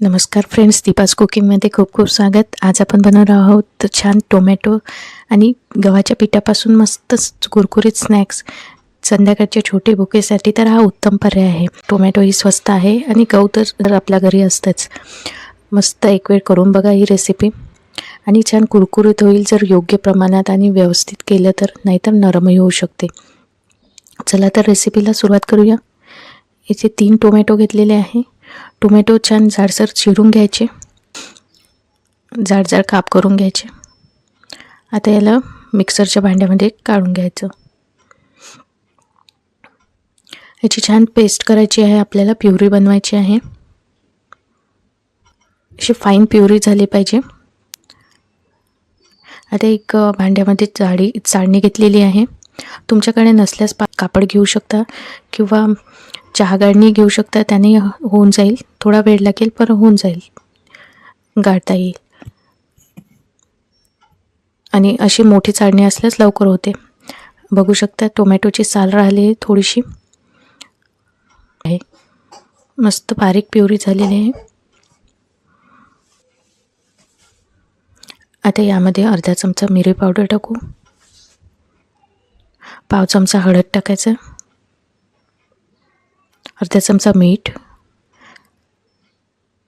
नमस्कार फ्रेंड्स दीपास कुकिंगमध्ये खूप खूप स्वागत. आज आपण बनवणार आहोत छान टोमॅटो आणि गव्हाच्या पिठापासून मस्त कुरकुरीत स्नॅक्स. संध्याकाळच्या छोटे भुकेसाठी तर हा उत्तम पर्याय आहे. टोमॅटो ही स्वस्त आहे आणि गहू तर आपल्या घरी असतंच. मस्त एक वेळ करून बघा ही रेसिपी आणि छान कुरकुरीत होईल जर योग्य प्रमाणात आणि व्यवस्थित केलं तर नाहीतर नरमही होऊ शकते. चला तर रेसिपीला सुरुवात करूया. याचे तीन टोमॅटो घेतलेले आहे. टोमॅटो छान जाडसर चिरून घ्यायचे. जाड जाड काप करून घ्यायचे. आता याला मिक्सरच्या भांड्यामध्ये काढून घ्यायचं. याची छान पेस्ट करायची आहे आपल्याला प्युरी बनवायची आहे. अशी फाईन प्युरी झाली पाहिजे. आता एक भांड्यामध्ये जाडी चाळणी घेतलेली आहे. तुमच्याकडे नसल्यास पा कापड घेऊ शकता किंवा चहा गाळणी घेऊ शकता त्याने होऊन जाईल. थोडा वेळ लागेल पर होऊन जाईल. गाळता येईल. आणि अशी मोठी चाळणी असल्यास लवकर होते. बघू शकता टोमॅटोची साल राहिली थोडीशी. आहे मस्त बारीक प्युरी झालेली आहे. आता यामध्ये अर्धा चमचा मिरी पावडर टाकू. पाव चमचा हळद टाकायचं. अर्धा चमचा मीठ.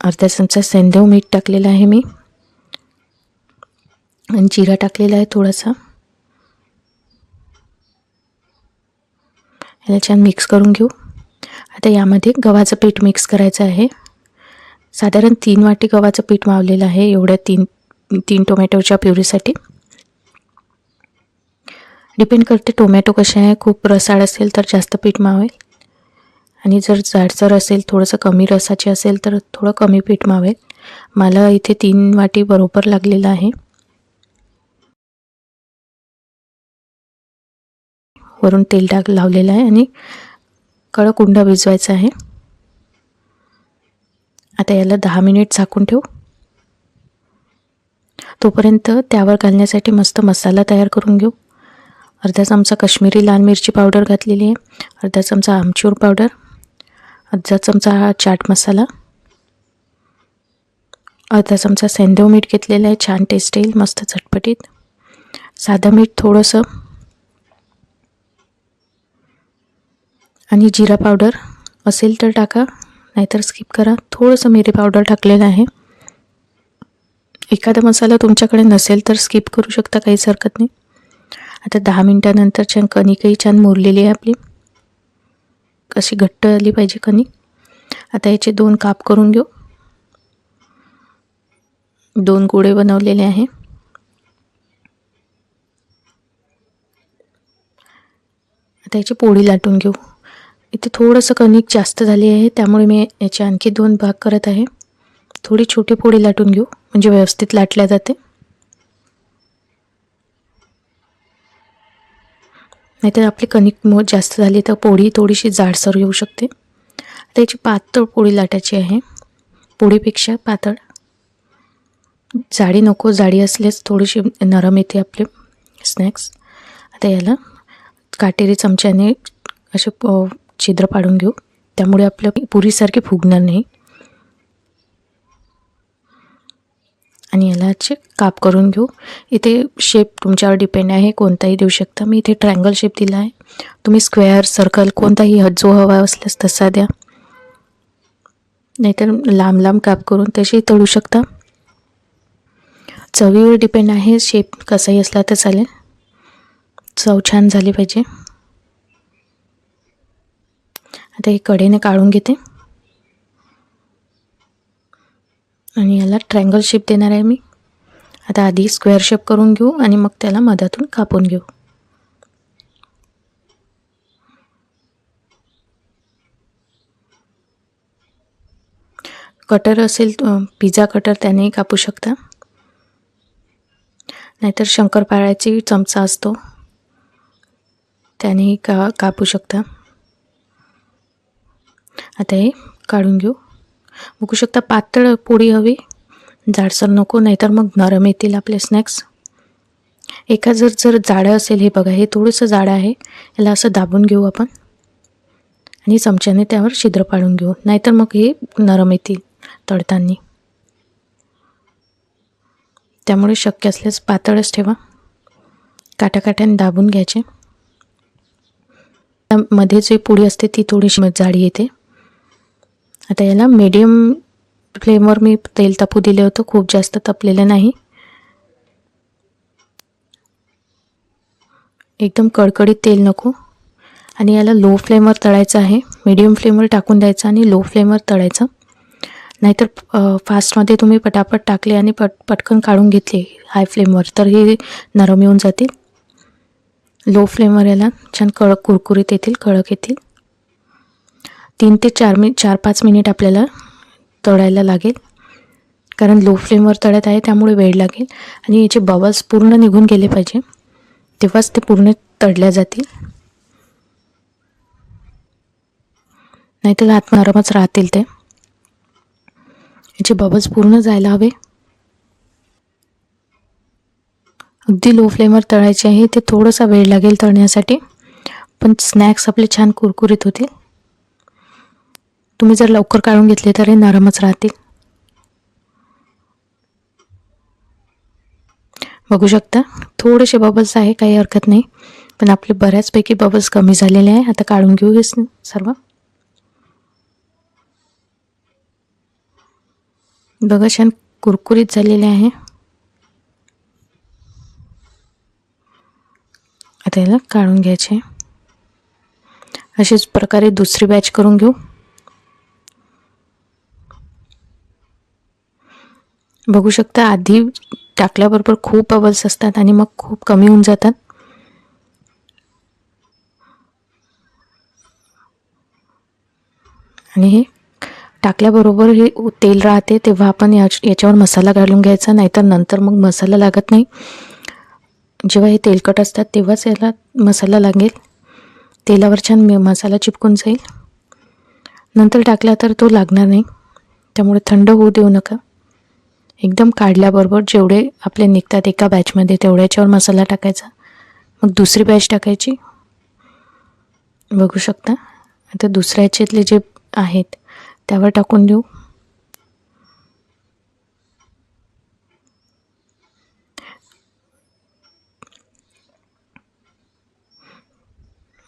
अर्धा चमचा सेंधव मीठ टाकलेलं आहे मी. आणि जिरा टाकलेला आहे थोडासा. याला छान मिक्स करून घेऊ. आता यामध्ये गव्हाचं पीठ मिक्स करायचं आहे. साधारण तीन वाटी गव्हाचं पीठ मावलेलं आहे एवढ्या तीन तीन टोमॅटोच्या प्युरीसाठी. डिपेंड करते टोमॅटो कसे आहे. खूप रसाळ असेल तर जास्त पीठ मावेल. आणि जर जाडसर असेल थोडंसं कमी रसाची असेल तर थोडं कमी पीठ मावेल. मला इथे तीन वाटी बरोबर लागलेलं आहे. वरून तेल टाक लावलेलं आहे आणि कडक उंडा भिजवायचा आहे. आता याला दहा मिनिट झाकून ठेवू. तोपर्यंत त्यावर घालण्यासाठी मस्त मसाला तयार करून घेऊ. अर्धा चमचा कश्मीरी लाल मिरची पावडर घातलेली आहे. अर्धा चमचा आमचूर पावडर. अर्धा चमचा हा चाट मसाला अर्धा चमचा सेंधव मीठ घेतलेलं आहे छान टेस्ट येईल मस्त झटपटीत साधं मीठ थोडंसं. आणि जिरा पावडर असेल तर टाका नाहीतर स्किप करा. थोडंसं मिरी पावडर टाकलेलं आहे. एखादा मसाला तुमच्याकडे नसेल तर स्किप करू शकता काहीच हरकत नाही. आता दहा मिनटानंतर छान कणिकही छान मुरलेली आहे आपली. अशी घट्ट आली पाहिजे कणिक आता याचे दोन काप करून घेऊ. दोन गोळे बनवलेले आहे. आता याची पोळी लाटून घेऊ. इथे थोडंसं कणिक जास्त झाली आहे त्यामुळे मी याचे आणखी दोन भाग करत आहे. थोडी छोटी पोळी लाटून घेऊ म्हणजे व्यवस्थित लाटल्या जाते. नाहीतर आपली कणिक मो जास्त झाली तर पोळी थोडीशी जाडसर येऊ शकते. आता याची पातळ पोळी लाटायची आहे. पोळीपेक्षा पातळ. जाडी नको जाडी असल्यास थोडीशी नरम येते आपले स्नॅक्स आता याला काटेरी चमच्याने असे छिद्र पाडून घेऊ. त्यामुळे आपलं पुरीसारखी फुगणार नाही. आणि याला काप करून घेऊ. इथे शेप तुमच्यावर डिपेंड आहे कोणताही देऊ शकता. मी इथे ट्रँगल शेप दिला आहे. तुम्ही स्क्वेअर सर्कल कोणताही जो हवा असल्यास तसा द्या. नाहीतर लांब लांब काप करून तशी तळू शकता. चवीवर डिपेंड आहे शेप कसाही असला तर चालेल. चव छान झाली पाहिजे. आता हे कडेने काढून घेते. आणि याला ट्रँगल शेप देणार आहे मी. आता आधी स्क्वेअर शेप करून घेऊ आणि मग त्याला मधातून कापून घेऊ. कटर असेल पिझ्झा कटर त्यानेही कापू शकता. नाहीतर शंकरपाळ्याची चमचा असतो. त्यानेही का कापू शकता. आता हे काढून घेऊ. बघू शकता पातळ पोळी हवी. जाडसर नको नाहीतर मग नरम येतील आपले स्नॅक्स एका जर जर जाडं असेल हे बघा हे थोडंसं जाडं आहे. याला असं दाबून घेऊ आपण. आणि चमच्याने त्यावर छिद्र पाडून घेऊ. नाहीतर मग हे नरम येतील तळताना. त्यामुळे शक्य असल्यास पातळच ठेवा. काट्याकाट्याने दाबून घ्यायचे. त्या मध्ये जी पुडी असते ती थोडीशी जाडी येते. आता याला मीडियम फ्लेमवर मी तेल तापू दिले होतं. खूप जास्त तपलेलं नाही. एकदम कडकडीत तेल नको. आणि याला लो फ्लेमवर तळायचं आहे. मीडियम फ्लेमवर टाकून द्यायचं आणि लो फ्लेमवर तळायचं. नाहीतर फास्टमध्ये तुम्ही पटापट टाकले आणि पट पटकन काढून घेतले हाय फ्लेमवर तर हे नरम येऊन जातील. लो फ्लेमवर याला छान कडक कुरकुरीत येतील कडक येतील. तीन ते चार मिनिट चार पाच मिनिट आपल्याला तळायला लागेल. कारण लो फ्लेमवर तळत आहे त्यामुळे वेळ लागेल. आणि याचे बबल्स पूर्ण निघून गेले पाहिजे. तेव्हाच ते पूर्ण तळल्या जातील. नाहीतर हात नरमच राहतील ते. याचे बबल्स पूर्ण जायला हवे. अगदी लो फ्लेमवर तळायचे आहे ते थोडासा वेळ लागेल तळण्यासाठी. पण स्नॅक्स आपले छान कुरकुरीत होतील. तुम्ही जर लवकर काढून घेतले तर हे नरमच राहतील. बघू शकता थोडेसे बबल्स आहे काही हरकत नाही. पण आपले बऱ्याचपैकी बबल्स कमी झालेले आहे. आता काढून घेऊ हे सर्व. बघा छान कुरकुरीत झालेले आहे. आता याला काढून घ्यायचे. अशाच प्रकारे दुसरी बॅच करून घेऊ. बघू शकता आधी टाकल्याबरोबर खूप बबल्स असतात आणि मग खूप कमी होऊन जातात. आणि हे टाकल्याबरोबर हे तेल राहते तेव्हा आपण या याच्यावर मसाला घालून घ्यायचा नाहीतर नंतर मग मसाला लागत नाही. जेव्हा हे तेलकट असतात तेव्हाच याला मसाला लागेल. तेलावर छान म- मसाला चिपकून जाईल. नंतर टाकला तर तो लागणार नाही. त्यामुळे थंड होऊ देऊ नका. एकदम काढल्याबरोबर जेवढे आपले निघतात एका बॅचमध्ये तेवढ्याच्यावर मसाला टाकायचा. मग दुसरी बॅच टाकायची. बघू शकता. आता दुसऱ्या याच्यातले जे आहेत त्यावर टाकून देऊ.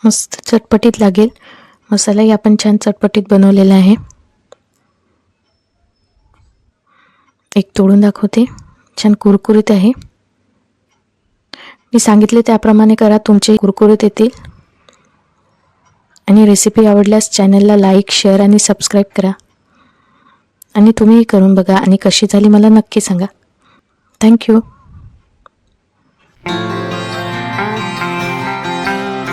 मस्त चटपटीत लागेल. मसालाही आपण छान चटपटीत बनवलेला आहे. एक तोडून दाखवते. छान कुरकुरीत आहे. मी सांगितले त्याप्रमाणे करा तुमचे कुरकुरीत येतील. आणि रेसिपी आवडल्यास चॅनलला लाईक शेअर आणि सबस्क्राईब करा. आणि तुम्हीही करून बघा आणि कशी झाली मला नक्की सांगा. थँक्यू